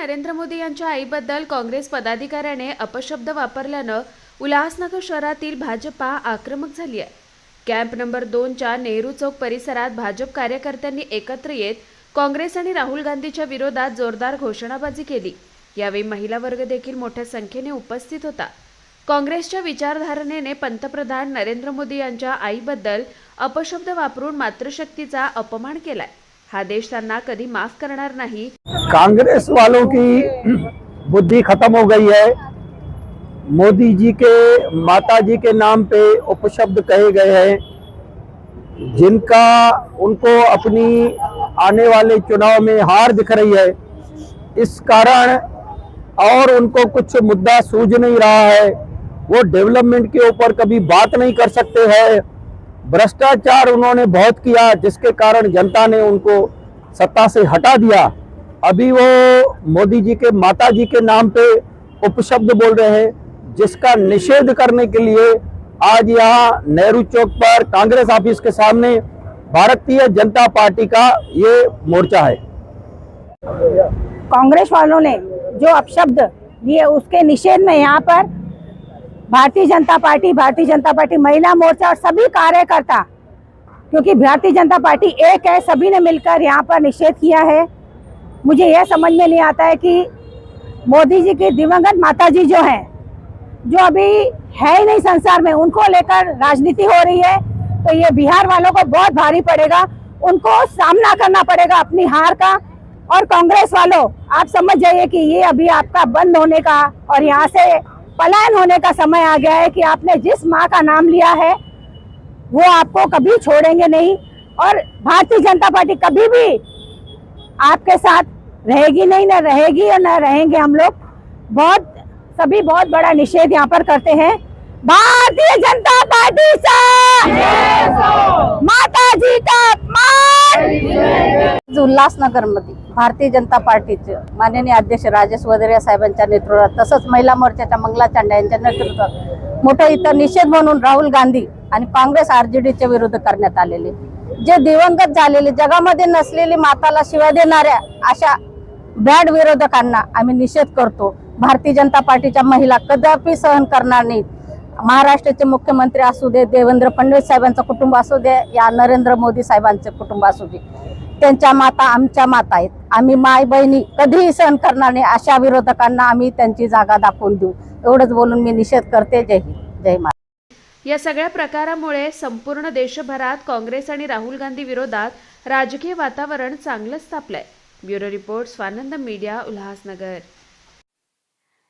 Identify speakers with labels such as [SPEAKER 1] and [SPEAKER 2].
[SPEAKER 1] नरेंद्र मोदी यांच्या आईबद्दल काँग्रेस पदाधिकाऱ्याने अपशब्द वापरल्यानं उल्हासनगर शहरातील भाजपा आक्रमक झाली आहे. कॅम्प नंबर दोनच्या नेहरू चौक परिसरात भाजप कार्यकर्त्यांनी एकत्र येत काँग्रेस आणि राहुल गांधीच्या विरोधात जोरदार घोषणाबाजी केली. यावेळी महिला वर्ग देखील मोठ्या संख्येने उपस्थित होता. काँग्रेसच्या विचारधारणेने पंतप्रधान नरेंद्र मोदी यांच्या आईबद्दल अपशब्द वापरून मातृशक्तीचा अपमान केलाय. हा देश कधी माफ़ करणार नाही.
[SPEAKER 2] कांग्रेस वालों की बुद्धि खत्म हो गई है। मोदी जी के, माता जी के नाम पे उपशब्द कहे गए हैं। जिनका, उनको अपनी आने वाले चुनाव में हार दिख रही है। इस कारण और उनको कुछ मुद्दा सूझ नहीं रहा है। वो डेवलपमेंट के ऊपर कभी बात नहीं कर सकते हैं। भ्रष्टाचार उन्होंने बहुत किया, जिसके कारण जनता ने उनको सत्ता से हटा दिया। अभी वो मोदी जी के, माता जी के नाम पे उपशब्द बोल रहे हैं, जिसका निषेध करने के लिए आज यहाँ नेहरू चौक पर कांग्रेस ऑफ़िस के सामने भारतीय जनता पार्टी का ये मोर्चा है।
[SPEAKER 3] कांग्रेस वालों ने जो अपशब्द लिए उसके निषेध में यहाँ पर भारतीय जनता पार्टी, भारतीय जनता पार्टी महिला मोर्चा और सभी कार्यकर्ता, क्योंकि भारतीय जनता पार्टी एक है, सभी ने मिलकर यहाँ पर निषेध किया है। मुझे यह समझ में नहीं आता है कि मोदी जी की दिवंगत माता जी जो हैं, जो अभी है ही नहीं संसार में, उनको लेकर राजनीति हो रही है तो ये बिहार वालों को बहुत भारी पड़ेगा। उनको सामना करना पड़ेगा अपनी हार का। और कांग्रेस वालों, आप समझ जाइए कि ये अभी आपका बंद होने का और यहाँ से पलायन होने का समय आ गया है कि आपने जिस माँ का नाम लिया है वो आपको कभी छोड़ेंगे नहीं। और भारतीय जनता पार्टी कभी भी आपके साथ रहेगी नहीं न रहेगी और न रहेंगे हम लोग। बहुत सभी बहुत बड़ा निषेध यहाँ पर करते हैं। भारतीय जनता पार्टी से! माता जी का अपमान!
[SPEAKER 4] आज उल्हासनगरमध्ये भारतीय जनता पार्टीचे माननीय अध्यक्ष राजेश वदरे साहेबांच्या नेतृत्वात तसंच महिला मोर्चाच्या मंगला चांडे यांच्या नेतृत्वात मोठं इथं निषेध म्हणून राहुल गांधी आणि काँग्रेस आरजेडीच्या विरोध करण्यात आलेले. जे दिवंगत झालेले जगामध्ये नसलेली माताला शिवा देणाऱ्या अशा बॅड विरोधकांना आम्ही निषेध करतो. भारतीय जनता पार्टीच्या महिला कदापि सहन करणार नाहीत. महाराष्ट्राचे मुख्यमंत्री असू दे देवेंद्र फडणवीस साहेबांचं कुटुंब असू दे या नरेंद्र मोदी साहेबांचे कुटुंब असू दे. त्यांच्या माता आमच्या माता आहेत. आम्ही माय बहिणी कधीही सहन करणार नाही अशा विरोधकांना आम्ही त्यांची जागा दाखवून देऊ. एवढंच बोलून मी निषेध करते. जय हिंद. जय माता
[SPEAKER 1] या सगळ्या प्रकारामुळे संपूर्ण देशभरात काँग्रेस आणि राहुल गांधी विरोधात राजकीय वातावरण चांगलंच तापलंय. Bureau report Swanand media Ulhasnagar.